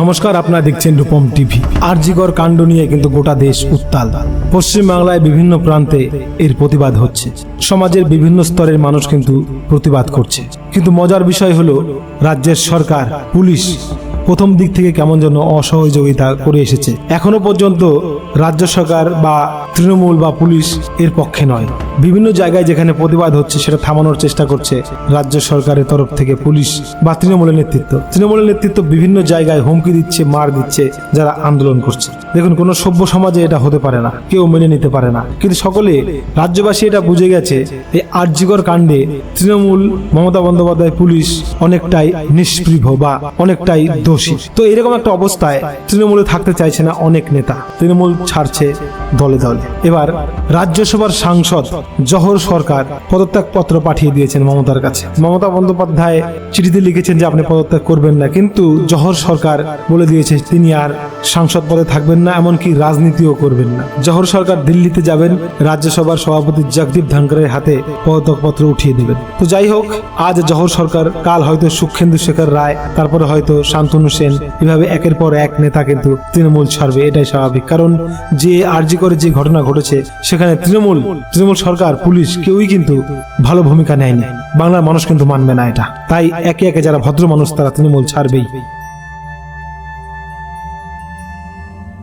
নমস্কার, আপনারা দেখছেন রূপম টিভি। আরজিকর কাণ্ড নিয়ে কিন্তু গোটা দেশ উত্তাল। পশ্চিমবাংলায় বিভিন্ন প্রান্তে এর প্রতিবাদ হচ্ছে। সমাজের বিভিন্ন স্তরের মানুষ কিন্তু প্রতিবাদ করছে। কিন্তু মজার বিষয় হলো, রাজ্যের সরকার, পুলিশ প্রথম দিক থেকে কেমন যেন অসহযোগিতা করে এসেছে। এখনও পর্যন্ত রাজ্য সরকার বা তৃণমূল বা পুলিশ এর পক্ষে নয়। বিভিন্ন জায়গায় যেখানে প্রতিবাদ হচ্ছে, সেটা থামানোর চেষ্টা করছে রাজ্য সরকারের তরফ থেকে পুলিশ বা তৃণমূলের নেতৃত্ব। তৃণমূলের নেতৃত্ব বিভিন্ন জায়গায় হুমকি দিচ্ছে, মার দিচ্ছে, যারা আন্দোলন করছে। দেখুন, কোনো সভ্য সমাজে এটা হতে পারে না, কেউ মেনে নিতে পারে না। কিন্তু সকলে, রাজ্যবাসী এটা বুঝে গেছে, এই আর্যিকর কাণ্ডে তৃণমূল, মমতা বন্দ্যোপাধ্যায় পুলিশ অনেকটাই নিষ্পৃহ বা অনেকটাই দোষী। তো এরকম একটা অবস্থায় তৃণমূলে থাকতে চাইছে না অনেক নেতা। তৃণমূল ছাড়ছে দলে দলে। এবার রাজ্যসভার সাংসদ জহর সরকার পদত্যাগ পত্র পাঠিয়ে দিয়েছেন মমতার কাছে। মমতা বন্দ্যোপাধ্যায় চিঠিতে লিখেছেন যে, আপনি পদত্যাগ করবেন না। কিন্তু জহর সরকার বলে দিয়েছে, তিনি আর সাংসদ পদে থাকবেন না, এমনকি রাজনীতিও করবেন না। জহর সরকার দিল্লিতে যাবেন, রাজ্যসভার সভাপতি জগদীপ ধনকরের হাতে পদত্যাগপত্র উঠিয়ে দেবেন। তো যাই হোক, আজ জহর সরকার, কাল হয়তো সুখেন্দু শেখর রায়, তারপরে হয়তো শান্তনু সেন, এভাবে একের পর এক নেতা কিন্তু তৃণমূল ছাড়বে, এটাই স্বাভাবিক। কারণ যে আরজি করে যে ঘটনা ঘটেছে, সেখানে তৃণমূল তৃণমূল সরকার, পুলিশ কেউই কিন্তু ভালো ভূমিকা নেয়নি। বাংলার মানুষ কিন্তু মানবে না এটা। তাই একে একে যারা ভদ্র মানুষ, তারা তৃণমূল ছাড়বেই।